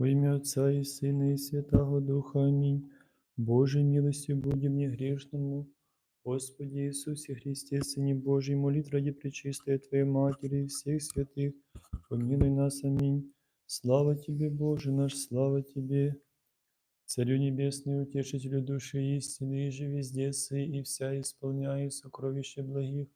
Во ім'я Отця і Сина, і Святого Духа. Амінь. Боже, милостью буди мне грешному. Господи Иисусе Христе, Сыне Божий, молит ради Пречистой Твоей Матери и всех святых, помилуй нас. Аминь. Слава Тебе, Боже наш, слава Тебе. Царю Небесный, Утешителю души истины, и же везде сы, и вся исполняй сокровища благих,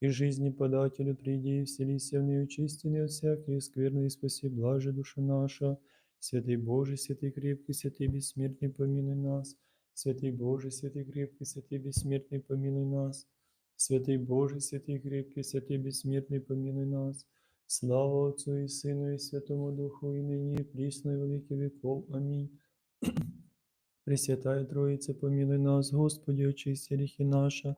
и жизни подателю приди, и вселися в нею чистины от всяких скверны, и спаси блаже душа наша. Святый Боже, святый крепкий, святый бессмертный, помилуй нас. Святый Боже, святый крепкий, святый бессмертный, помилуй нас. Святый Боже, святый крепкий, святый бессмертный, помилуй нас. Слава Отцу и Сыну и Святому Духу, и ныне, и присно, и во веки веков. Аминь. Пресвятая Троица, помилуй нас, Господи, очисти грехи наши,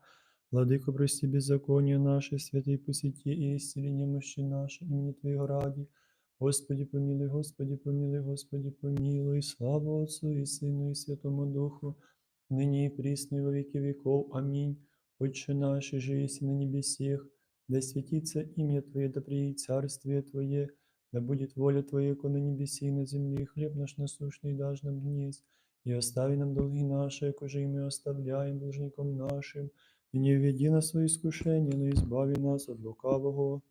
Владыко, прости беззаконие наше, святый посети и исцели немощи наши, имени Твоего ради. Господи, помилуй, Господи, помилуй, Господи, помилуй, слава Отцу и Сыну и Святому Духу, ныне и присно и во веки веков. Аминь. Отче наш, же есть на небесех, да святится имя Твое, да приедет царствие Твое, да будет воля Твоя, как на небеси и на земле, хлеб наш насущный дашь нам днесь, и остави нам долги наши, якоже и мы оставляем должником нашим, и не введи нас в свои искушения, но избави нас от лукавого.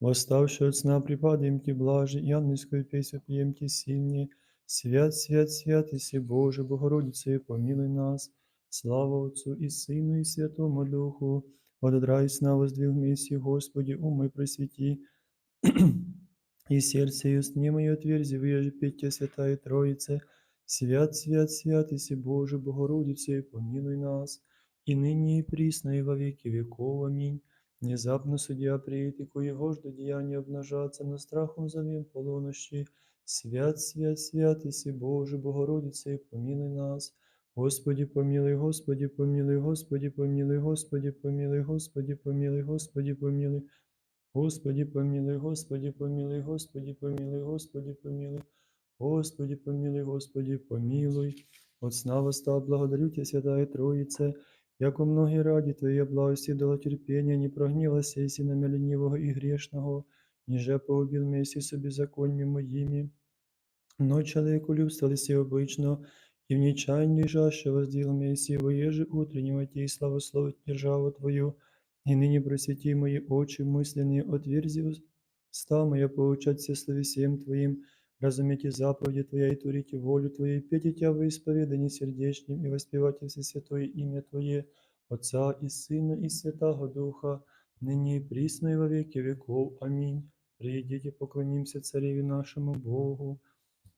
Восставши от сна, припадаем Ти блажи, и ангельскую песню пьем Ти сильнее. Свят, свят, свят, Иси Боже, Богородице, помилуй нас. Слава Отцу и Сыну и Святому Духу. От драй сна воздвиг вместе, Господи, умы просвети. И сердце и уст мои отверзи, выежи петь Тебе, Святая Троице. Свят, свят, свят, Иси Боже, Богородице, помилуй нас. И ныне и присно, и во веки веков. Аминь. Внезапно судья приедет, и коего жду деяния обнажаться, на страхом зовем полунощи. Свят, свят, свят, Иси Боже, Богородице, помилуй нас. Господи, помилуй, Господи, помилуй, Господи, помилуй, Господи, помилуй, Господи, помилуй, Господи, помилуй. Господи, помилуй, Господи, помилуй, Господи, помилуй, Господи, помилуй. Господи, помилуй, Господи, помилуй. От сна восстав, благодарю Тебя, Святая Троице, яко многие ради Твоей благости дала терпения, не прогнилася, если на меня ленивого и грешного, ниже погубил вместе с беззакониями моими. Но человеку любство лисе обычно, и в нечаянной жаще воздвиг вместе его еже утреннего те и славословить державу Твою, и ныне просвети мои очи мысленные, отверзи уста моя поучать все словесием Твоим, разуметь заповеди Твоя и творить волю Твою, петь Тебя во исповедании сердечным и воспевать все святое имя Твое, Отца и Сына и Святого Духа, ныне и присно и во веки веков. Аминь. Приидите, поклонимся Цареве нашему Богу.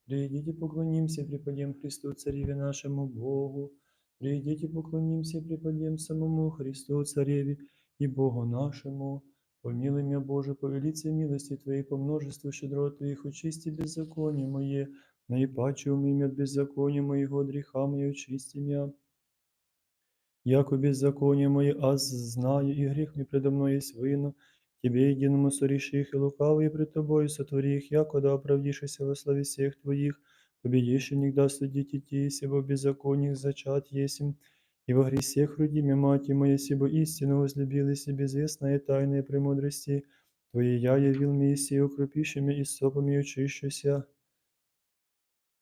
Приидите, поклонимся, преподем Христу, Цареве нашему Богу. Приидите, поклонимся, преподем самому Христу, Цареве и Богу нашему. Помилуй меня, Боже, по велице милости Твоей, по множеству щедрот Твоих, очисти беззаконие мое, наипаче умыми от беззакония моего, греха моего, очисти меня. Яко беззаконие мое, аз знаю, и грех мне предо мной есть вину, Тебе единому сореши их, и лукавые пред Тобою сотвори их, яко да оправдишься во славе всех Твоих, победишь и нигда судить идти, сего беззакониях зачат есим, и во гресех родиме мати моя, сибо истину возлюбил, и безвестная тайная премудрости, Твоей я явил мне, и сию укропишими и сопами очищуся.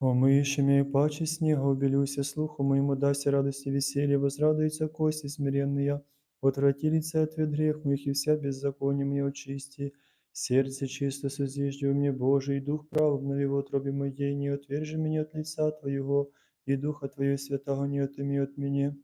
Омыешь меня и паче снега, убелюся слуху моему, дася радости веселье, возрадуются кости смиренные, отврати лице ответ грех моих, и вся беззаконие мне очисти. Сердце чисто созижди мне, Боже, и дух прав обнови в утробе моей, не отвержи меня от лица Твоего, и Духа Твоего Святого не отыми от меня.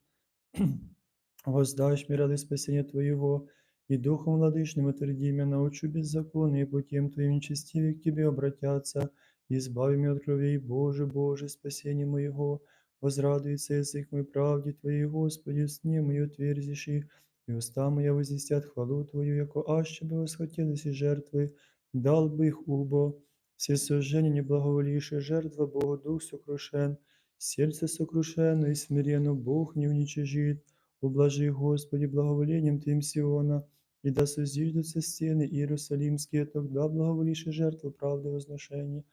Воздашь мне ради спасения Твоего, и Духом Владычным утверди меня, научу беззаконие, и путем Твоим нечестивые к Тебе обратятся, избави меня от кровей, Боже, Боже, спасение моего, возрадуется язык мой правде Твоей, Господи, в сне мой отверзишь их, и уста моя возвестят хвалу Твою, яко аще бы восхотелись и жертвы, дал бы их убо, все сожжения неблаговолившие жертва Богу Дух сокрушен, сердце сокрушено и смиренно Бог не уничижит, ублажи, Господи, благоволением Твоим Сиона, и да созиждутся стены Иерусалимские, тогда благоволившие жертву правды возношения,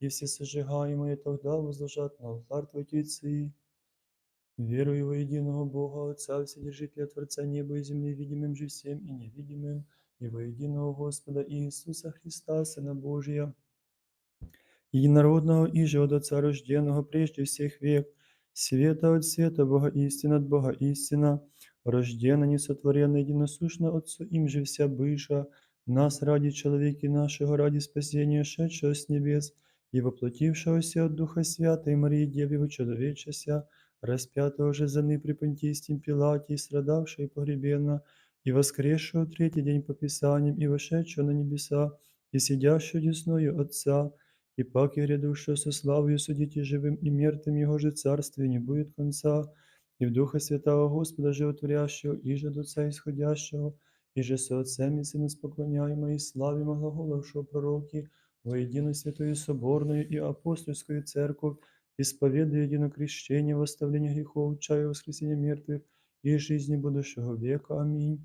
и все сожигаемые тогда возложат на алтарь Твой Тельцы. Верую во единого Бога, Отца, Вседержителя Творца неба и земли, видимым же всем и невидимым, и во единого Господа Иисуса Христа, Сына Божия, единородного и же от Отца рожденного прежде всех век, света от света, Бога истина от Бога истина, рождена, несотворенна, единосущна Отцу, им же вся быша, нас ради человеки нашего, ради спасения, шедшего с небес, и воплотившегося от Духа Святой Марии Девы человечеся, распятого же за ны при Понтийском Пилате, и страдавшего и погребенна, и воскресшего в третий день по Писаниям, и вошедшего на небеса, и сидящего десною Отца, и пак и грядущего со славою судите живым и мертвым, Его же царствие не будет конца, и в Духа Святого Господа животворящего, и же от Отца исходящего, и же со Отцем и Сыном споклоняемо, и славимо глаголовшего пророки, во единую святую соборную и апостольскую церковь, исповедуя едино крещение, восставление грехов, чаю воскресения мертвых и жизни будущего века. Аминь.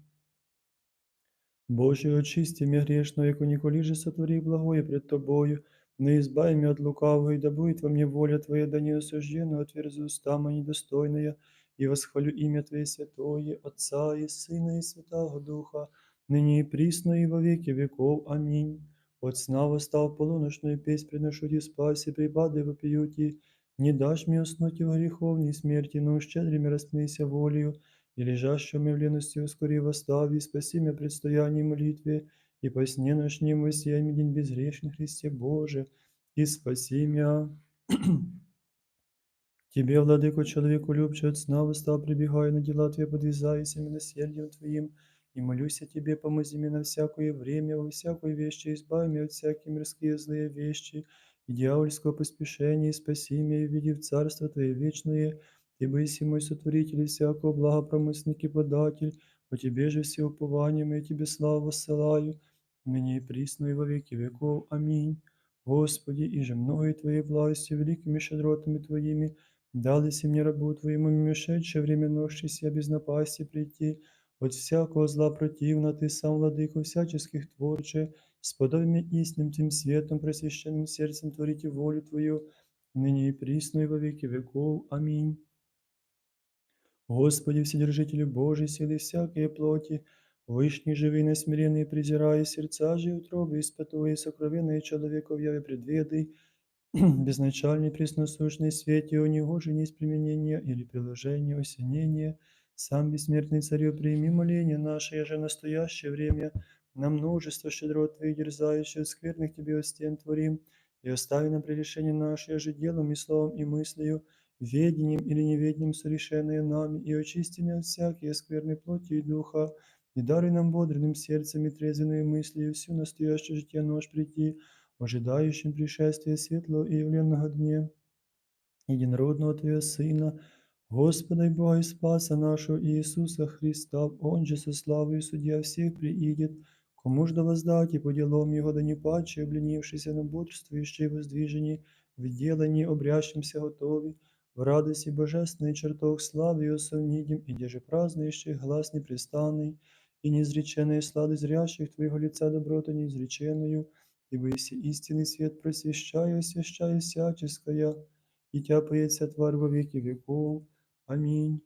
Боже, очисти меня грешного, яко николи же сотвори благое пред Тобою, но избави меня от лукавого, и да будет во мне воля Твоя, да не осужденно отверзу уста мои недостойная, и восхвалю имя Твое святое, Отца и Сына и Святого Духа, ныне и присно и во веки веков. Аминь. От сна восстал полуночную песнь, приношу Ти спаси, припады вопиюти, не дашь мне уснуть в греховней смерти, но щедрыми рассмейся волею, и лежащему в лености ускори восстави, спаси меня предстоянии молитве, и по сне ночнем воссияй мне день безгрешный Христе Боже, и спаси меня. Тебе, владыко, человеку любче от сна восстал, прибегая на дела Твои, подвязаясь милосердием Твоим, и молюсь о Тебе, помози мне на всякое время, во всякой вещи, избави меня от всякие мирские злые вещи, и дьявольского поспешения, и спаси меня, и введи в Царство Твое вечное, Ибо если мой сотворитель и всякого благопромысленник и податель, по Тебе же все упования мои Тебе славу воссылаю, ныне и присно и во веки веков. Аминь. Господи, и же многие Твои власти, великими щедротами Твоими, дались мне рабу Твоему, мимошедшее время носшийся без напасти прийти, от всякого зла противно, Ты сам, владыко всяческих творче, сподобими истинным Тем светом, просвященным сердцем творите волю Твою, ныне и присно и во веки веков. Аминь. Господи, Вседержителю Божий, силы всякие плоти, Вышний живый, несмиренный, презирая сердца же и утробы, испытывая сокровенные человеков яве предведай, безначальный, пресносущный свете, у него же есть применение или приложение, осенение, сам бессмертный царю, прими моление наше, я же настоящее время, на множество щедрот Твоих дерзающих, скверных Тебе стен творим, и остави нам прегрешение наше, я же делом и словом и мыслью, ведением или неведением совершенные нами, и очисти меня от всякие скверной плоти и духа, и даруй нам бодрым сердцем и трезвенной мыслью всю настоящее житие нож прийти, ожидающим пришествия светлого и явленного дня, единородного Твоего Сына, Господа и Бога и Спаса нашего Иисуса Христа, Он же со славой Судья всех приидет, кому ж да воздать и по делам Его, да не паче, обленившийся на бодрствующей воздвижении, в делании обрящимся готові, в радости божественной чертог славы Его совнидим, и деже празднующих глаз непрестанный, и неизреченные слады зрящих Твоего лица доброта неизреченную, ибо если истинный свет просвещаю, освящаю всяческая, и тяпается тварь во веки веков. Аминь.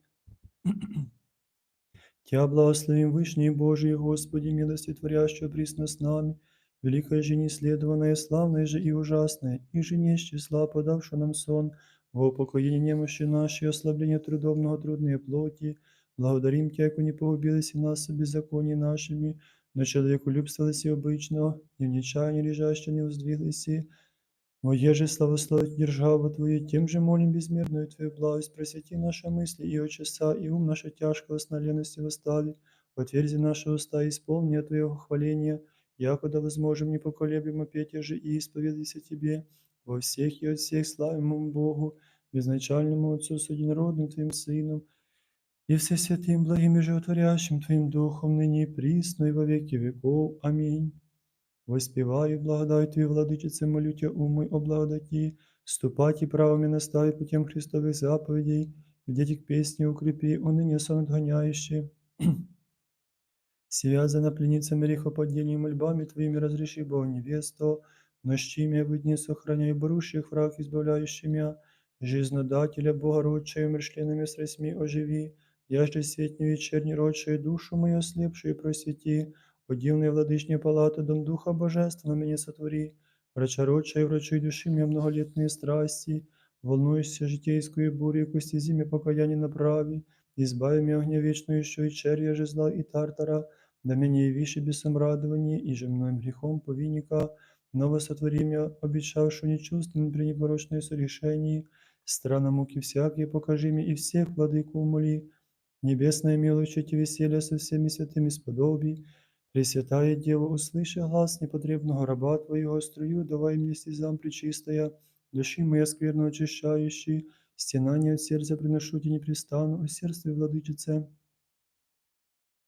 Тя благословим Вышний Божий, Господи, милости творящего присно с нами, великая же неследованная, славная же и ужасная, и же не из числа, подавшего нам сон, во упокоение немощи нашей, ослабление трудовного трудной плоти, благодарим Тя, яко не погубились и нас беззаконии нашими, но человеку любствовались и обычного, и в нечаянии лежаще не воздвиглись, Мое же славословить державу Твою, тем же молим безмерную Твою благость, просвети наши мысли и очеса, и ум наше тяжкого сна лености восстави, отверзи наши уста, исполни от Твоего хваления, якуда возможем непоколебимо петь же и исповедайся Тебе, во всех и от всех славимому Богу, безначальному Отцу с единородным Твоим Сыном, и все святым благим и животворящим Твоим Духом, ныне и присно, и во веки веков. Аминь. Воспеваю благодать Твою, владычице, молю Тя, умой о благодати, ступать и правами настави путем Христовых заповедей, где к песни укрепи, уныне сон отгоняющий. Связана пленницами грехопадений мольбами Твоими разреши, Бог невесту, нощи меня в дни сохраняй борущих враг, избавляющий меня, жизнодателя Богородчая, умершленными средствами оживи, я же светни вечерний родшая, душу мою ослепшую просвети, Подивної владичні палати, дом Духа Божественного мені сотворі, врача роча и врачуй души мне многолетные страсти, волнуешься житейскую бурю, кости зиме покаяние направи, избави меня огня вечную еще и червя жезла и тартара, да меня явишь и бесом радование, и же мною грехом повинника, ново сотвори меня, обещавшую нечувственным при непорочное сорешении, страна муки всякие покажи мне и всех владыку умоли, небесная милость и веселье со всеми святыми сподоби, Пресвятая Дева, услыши глаз непотребного раба Твоего, струю давай мне слезам причистая, души моя скверно очищающий, стенание от сердца приношу тебе непрестанно, о сердце владычице.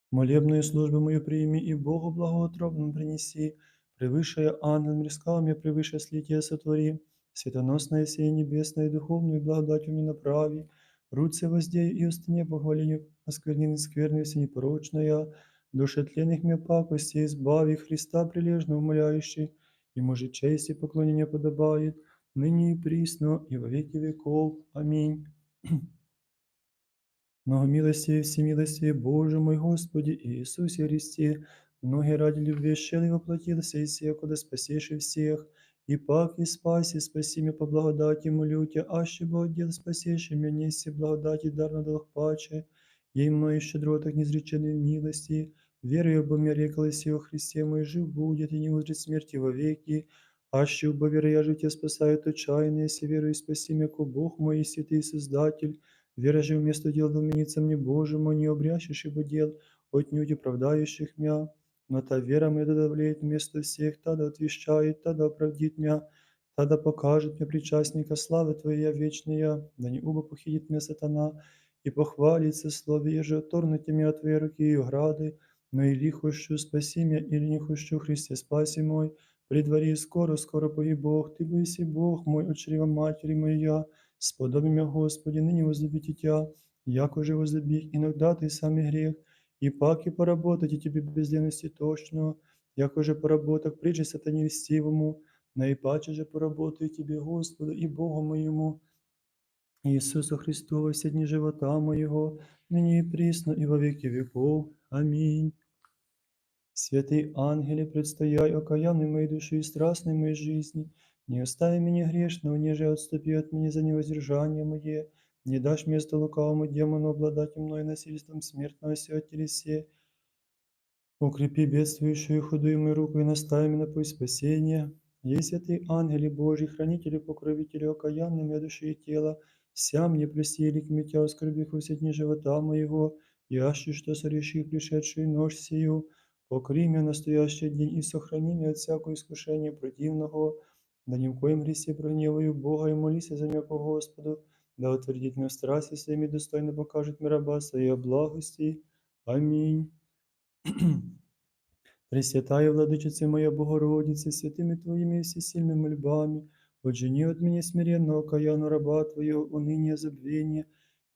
Молебную службу мою прими и Богу благоутробным принеси, превыше ангел мирскал мне, превыше слития сотвори, светоносное сие небесное и духовную благодать мне направи, руце воздею и устане похвалению, оскверненный скверный все непорочная, душе тленных мне пакости избави Христа прилежно умоляющий, ему же честь и поклонение подобает, ныне и присно, и во веки веков. Аминь. Много милости и всемилости, Боже мой Господи Иисусе Христе, многие ради любви щели воплотился и сия, куда спасешь и всех, и пак и спаси, спаси меня по благодати, молю Тебя, аще Богодел спасешь, и меня неси благодати дар на долг паче, ей мною щедротах незреченной милости, верою обо мне рекалась о Христе мой жив будет, и не узрит смерти вовеки, аще убо веры я жив тебя спасаю, то если верую спаси меня, ко Бог мой святый Создатель, Вера же вместо дел доменится мне, Боже мой, не обрящешь ибо дел, отнюдь оправдающих мя Но та вера моя да давлеет вместо всех, та да отвещает, та да оправдит мя, та да покажет мне причастника славы Твоя вечная, да не убо похитит меня сатана, и похвалится слове, же оторнуть меня от Твоей руки и ограды, но или хочу спаси меня, или не хочу, Христе, спаси мой, при дворе скоро, скоро поги Бог, Ты боиси Бог мой, от чрева матери моя, Сподоби меня, Господи, ныне возлюбить Тя, яко же возлюбих, иногда Ты самый грех, и пак и поработать и Тебе без лености точно, яко же поработах прежде сатане льстивому, наипаче же поработаю Тебе, Господу и Богу моему, Иисусу Христу во все дни живота моего, ныне и присно, и во веки веков. Аминь. Святый ангеле, предстояй окаянной моей души и страстной моей жизни, не остави меня грешного, неже отступи от меня за невоздержание мое, не дашь место лукавому демону обладать мной насильством смертного сего телесе. Укрепи бедствующую худую мою руку и настави меня на путь спасения. Если ты, ангели Божий, хранители, покровители, окаянный моей души и тела, вся мне прости или кметя оскорбих во все дни живота моего, яще, что сорешив пришедшую ночь сию, покри меня настоящий день и сохрани меня от всякого искушения противного, да ни в коем гресе прогневаю Бога и молися за меня по Господу, да утвердит меня в страсти своими достойно покажет мне раба своей благости. Аминь. Пресвятая Владычице моя Богородице, святыми Твоими и всесильными мольбами, отжени от меня смиренного каяну раба Твоего, уныние, забвение,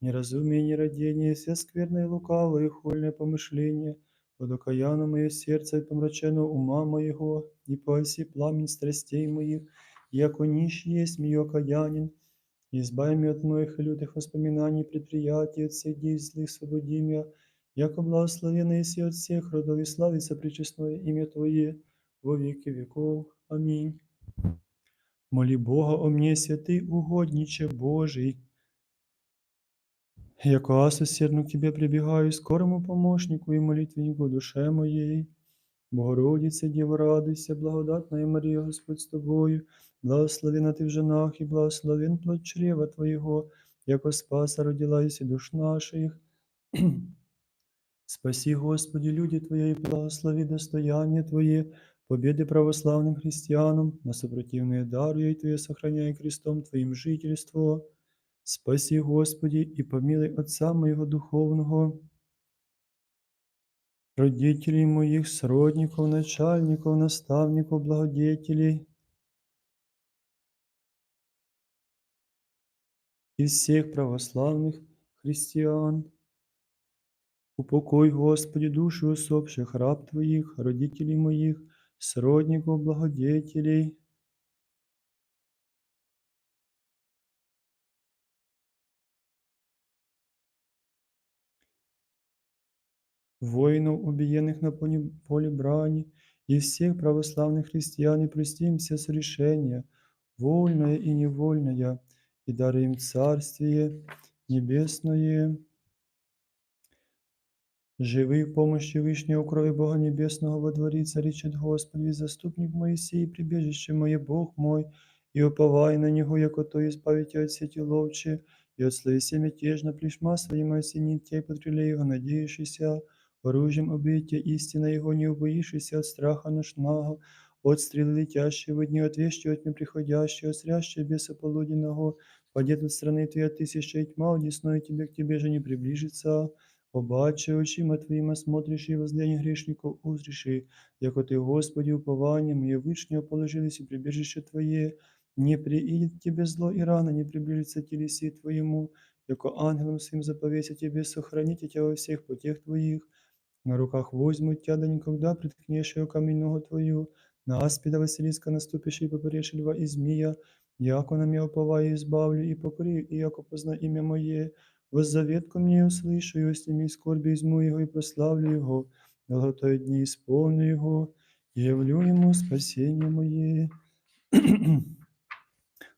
неразумие, нерадение, все скверное, лукавое и хульное помышление, от окаяна мое сердце от помраченного ума моего, и пояси пламень страстей моих, яко нищ есть мой окаянин, избави меня от моих лютых воспоминаний, предприятий, от всех дей злых свободи меня, яко благословенный си от всех родов и славится пречестное имя Твое во веки веков. Аминь. Моли Бога о мне, святый угодниче Божий, яко аз усердно к Тебе прибегаю, скорому помощнику и молитвеннику душе моей. Богородице, Діво, радуйся, благодатная Марія, Господь з тобою, благословена ти в женах і благословен плод чрева Твоєго, яко спаса родилась і душ наших. Спаси, Господи, люди Твои, и благослови достояние Твое, победы православным христианам, на сопротивные даруя и Твое сохраняй крестом Твоим жительство. Спаси, Господи, и помилуй Отца моего духовного, родителей моих, сродников, начальников, наставников, благодетелей и всех православных христиан. Упокой, Господи, души усопших раб Твоих, родителей моих, сродников, благодетелей. Воинов, убиенных на поле, поле брани, и всех православных христиан, и прости им все согрешения, вольное и невольное, и дары им Царствие Небесное. Живи в помощи Вышнего крови Бога Небесного во дворе царичит Господи, заступник Моисей, прибежище мое, Бог мой, и уповай на Него, яко то избавить от сети ловче, и от словеся мятежно плешма своим осенит те потреле Его, надеющийся, оружием убейте истина Его, не убоишься от страха ношного, от стрелы летящей в дни, от вещи от неприходящей, от срящей беса полуденного, падет от страны Твоя тысяча и тьма, одесной Тебе к Тебе же не приближится, Побачи очима Твоїми смотришь и возляние грешников узриши, яко Ты, Господи, упование мое вышнего положились и прибежище Твое, не приидет к Тебе зло и рано не приближится телеси Твоему, яко ангелом своим заповеся Тебе сохранить Тебя во всех путях Твоих, на руках возьмут Тя, да никогда приткнешь ее Твою, на аспида Василиска наступишь и попрешь льва и змея, яко на меня уповаю, избавлю и покорю, и яко позна имя Мое, Воззаветку мне услышу, и сними скорби изму Его, и прославлю Его, долготой дни исполню Его, и явлю Ему спасение мое.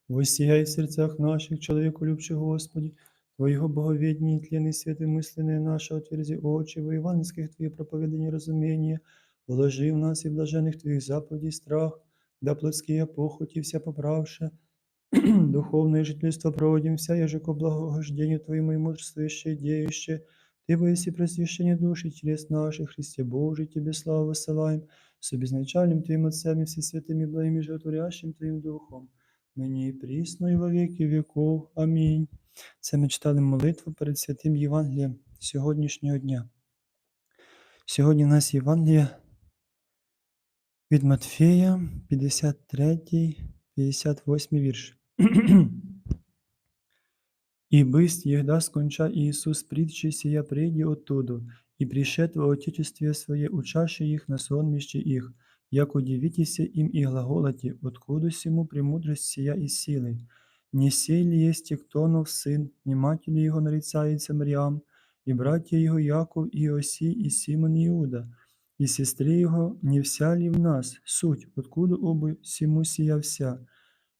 Воссияй в сердцах наших, человеку любче Господи, Твоего боговедения и тлены святы мысленные наши, отверзи очи, во евангельских Твоих проповеданий разумения, вложи в нас и в блаженных Твоих заповедей страх, да плотские похоти вся поправши, духовное жительство проводим вся, ежеко благогождению Твоему и мудрствующее деюще, Ты воиси просвящение души и телес наших, Христе Божий, Тебе славу высылаем, с обезначальным Твоим Отцем и всесвятым и благим и животворящим Твоим Духом, нині і прісно, і во віки віков. Амінь. Це ми читали молитву перед святим Євангелієм сьогоднішнього дня. Сьогодні у нас Євангеліє від Матфея, 53, 58 вірш. «И бысть егда сконча Иисус притчи сия преди оттуду, и пришед во Отечестве Свое, учащи их на сонмище их, як удивитеся им и глаголоте, откуда сему премудрость сия и силы. Не сей есть Тектонов сын, не мать ли его нарицается Мариам, и братья его Яков и Иоси и Симон и Иуда, и сестры его не вся ли в нас, суть, откуда оба сему сия вся,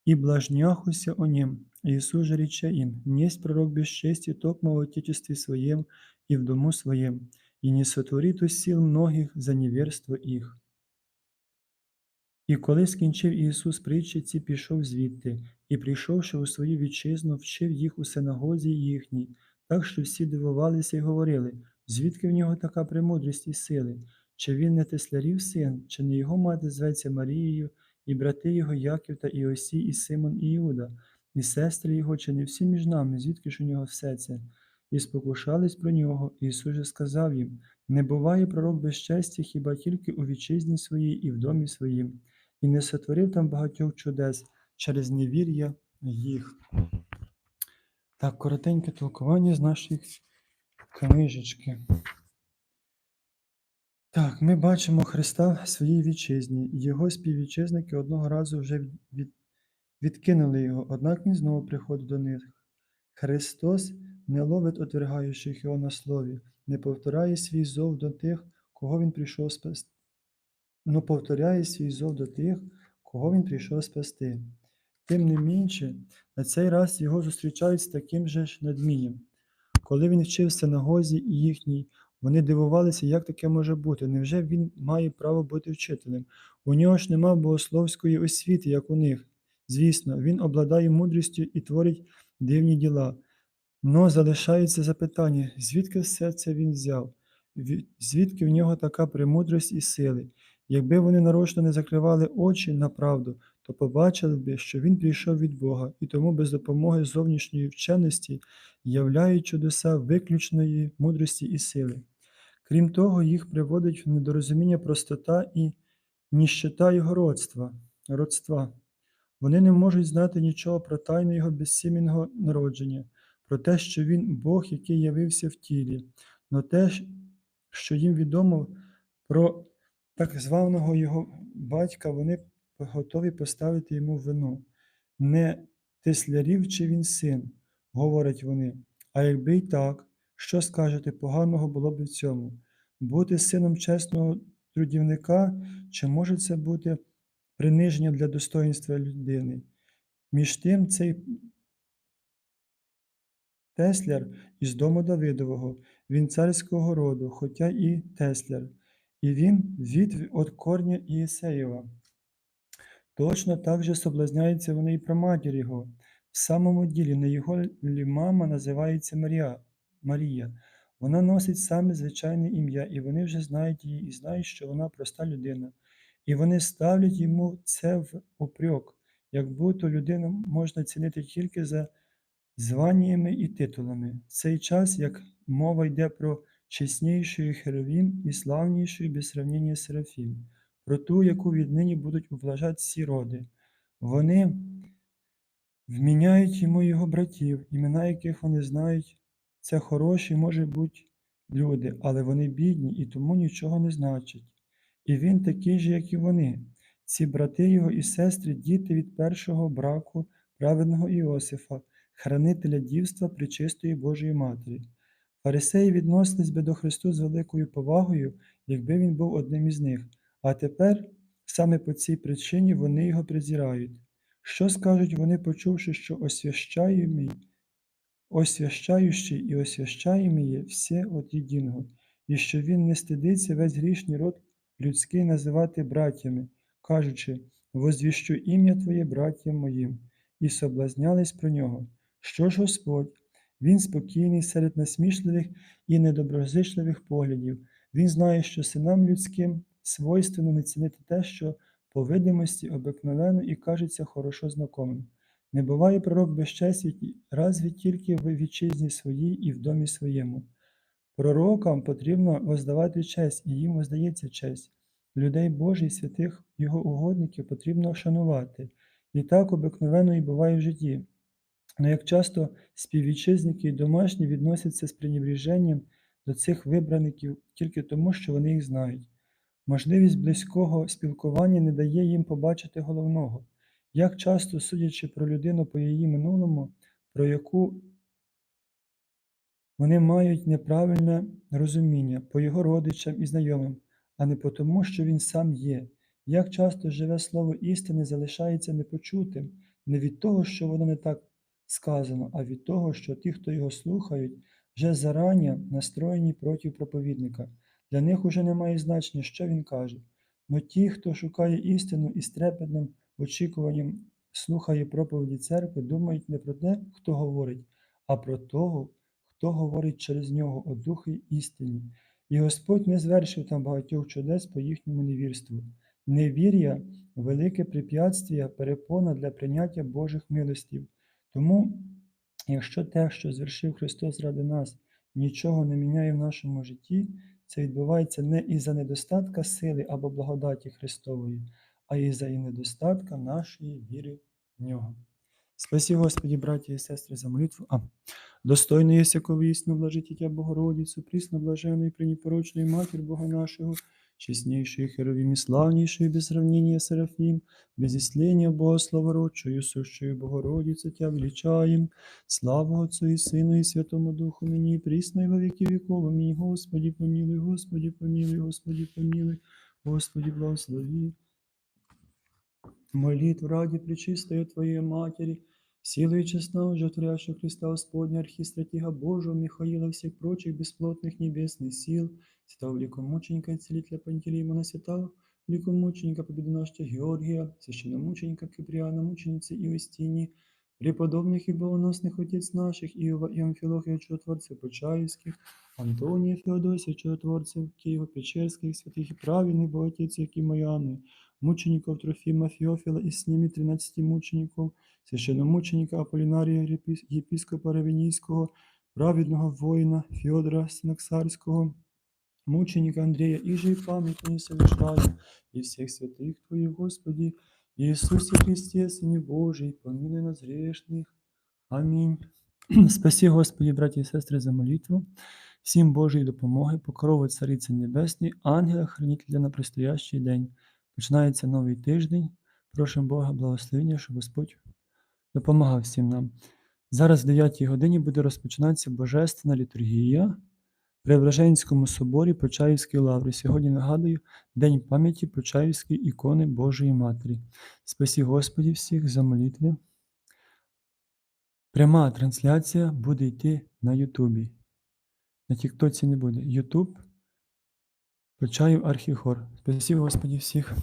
и блажняхуся о нем. Иисус же рече им, несть пророк без чести токмо в отечестве своем и в дому своем, и не сотворит сил многих за неверство их. І коли скінчив Ісус притчі ці, пішов звідти, і, прийшовши у свою вітчизну, вчив їх у синагозі їхній, так що всі дивувалися і говорили, звідки в нього така премудрість і сили, чи він не теслярів син, чи не його мати зветься Марією, і брати його Яків та Іосі, і Симон, і Іуда, і сестри його, чи не всі між нами, звідки ж у нього все це? І спокушались про нього, Ісус же сказав їм, не буває пророк без честі хіба тільки у вітчизні своїй і в домі своїм. І не сотворив там багатьох чудес через невір'я їх. Так, коротеньке толкування з нашої книжечки. Так, ми бачимо Христа в своїй вітчизні. Його співвітчизники одного разу вже від, відкинули його, однак він знову приходить до них. Христос не ловить отвергаючих його на слові, не повторяє свій зов до тих, кого він прийшов спасти но повторяє свій зов до тих, кого він прийшов спасти. Тим не менше, на цей раз його зустрічають з таким же ж надмінням. Коли він вчив в синагозі і їхній, вони дивувалися, як таке може бути. Невже він має право бути вчителем? У нього ж нема богословської освіти, як у них. Звісно, він обладає мудрістю і творить дивні діла. Но залишається запитання, звідки все це він взяв, звідки в нього така премудрість і сили. Якби вони нарочно не закривали очі на правду, то побачили б, що він прийшов від Бога, і тому без допомоги зовнішньої вченості являють чудеса виключної мудрості і сили. Крім того, їх приводить в недорозуміння простота і ніщита його родства. родства. Вони не можуть знати нічого про тайну його безсімінного народження, про те, що він Бог, який явився в тілі, но те, що їм відомо про так званого його батька вони готові поставити йому вину. Не тислярів чи він син, говорять вони. А якби й так, що скажете, поганого було б в цьому? Бути сином чесного трудівника, чи може це бути приниження для достоїнства людини? Між тим, цей Тесляр із дому Давидового, він царського роду, хоча і Тесляр, і він від від корня Ієсеєва. Точно так же соблазняються вони і про матір його. В самому ділі на його лі мама називається Марія. Марія. Вона носить саме звичайне ім'я, і вони вже знають її і знають, що вона проста людина. І вони ставлять йому це в упрек, як будто людину можна цінити тільки за званнями і титулами. В цей час, як мова йде про чеснішою Херовім і славнішою без сравнення Серафім, про ту, яку віднині будуть ублажати всі роди. Вони вміняють йому його братів, імена яких вони знають. Це хороші, може бути, люди, але вони бідні і тому нічого не значать. І він такий же, як і вони. Ці брати його і сестри, діти від першого браку праведного Іосифа, хранителя дівства причистої Божої Матері. Фарисеї відносились би до Христу з великою повагою, якби він був одним із них, а тепер саме по цій причині вони його презирають. Що скажуть вони, почувши, що освящаємий, освящаючий і освящаємий є все от єдиного, і що він не стидиться весь грішний род людський називати братями, кажучи, возвіщу ім'я Твоє братям моїм, і соблазнялись про нього. Що ж Господь? Він спокійний серед насмішливих і недоброзичливих поглядів. Він знає, що синам людським свойственно не цінити те, що по видимості обикновено і кажеться хорошо знакомим. Не буває пророк без честі, разві тільки в вітчизні своїй і в домі своєму. Пророкам потрібно воздавати честь, і їм воздається честь. Людей Божих, святих його угодників потрібно шанувати. І так обикновено і буває в житті. Але як часто співвітчизники і домашні відносяться з пренебріженням до цих вибраників тільки тому, що вони їх знають. Можливість близького спілкування не дає їм побачити головного. Як часто, судячи про людину по її минулому, про яку вони мають неправильне розуміння по його родичам і знайомим, а не по тому, що він сам є. Як часто живе слово істини залишається непочутим, не від того, що воно не так сказано, а від того, що ті, хто його слухають, вже зарані настроєні проти проповідника. Для них уже немає значення, що він каже. Но ті, хто шукає істину і з трепетним очікуванням слухає проповіді церкви, думають не про те, хто говорить, а про того, хто говорить через нього о духі істині. І Господь не звершив там багатьох чудес по їхньому невірству. Невір'я велике препятствія, перепона для прийняття Божих милостів. Тому, якщо те, що звершив Христос ради нас, нічого не міняє в нашому житті, це відбувається не із-за недостатка сили або благодаті Христової, а із-за і недостатка нашої віри в нього. Спасі, Господі, браті і сестри, за молитву. А. Достойно єсяковісну, всякого істину блажити Тя Богородицю, прісно блажену і Матір Бога нашого, чеснейшую Херовим и славнейшую без сравнения Серафим, без исления Бога славородчую, сущую Богородицу Тя величаем, слава Отцу и Сыну и Святому Духу, ныне и присно и во веки веков. Аминь. Господи, помилуй, Господи, помилуй, Господи, помилуй, Господи, благослови. Молитв ради Пречистої Твоей Матери, силой честного животворящего Христа Господня, архистратига Божьего, Михаила, всех прочих бесплотных небесных сил, святого великомученика и целителя Пантелеймона, святого великомученика победоносца Георгия, священномученика Киприана, мученицы Иостини, преподобных и богоносных отец наших, Иова и Амфилохия, чудотворцев Почаевских, Антония, Феодосия, чудотворцев Киево-Печерских, святых и праведных боготец Якимояны, мучеников Трофима Феофила и с ними 13 мучеников, священномученика Аполлинарія єпіс- єпископа Равенійського, праведного воїна Фьодора Синоксарського, мученика Андрея, и же и памяти не совершаю, и всех святых Твоих, Господи, Иисусе Христе, Сыне Божий, помилуй нас грешных. Амінь. Спасі, Господі, браті і сестри, за молитву. Всім Божої допомоги, покрови Цариці Небесної, ангела, хранителя на предстоящий день. Починається новий тиждень. Просимо Бога благословення, щоб Господь допомагав всім нам. Зараз в 9 годині буде розпочинатися Божественна літургія. Преображенському соборі Почаївської лаври. Сьогодні нагадую День пам'яті Почаївської ікони Божої Матері. Спасі Господі всіх за молитви. Пряма трансляція буде йти на Ютубі. На Тіктоці не буде. Ютуб Почаїв Архіхор. Спасі Господі всіх.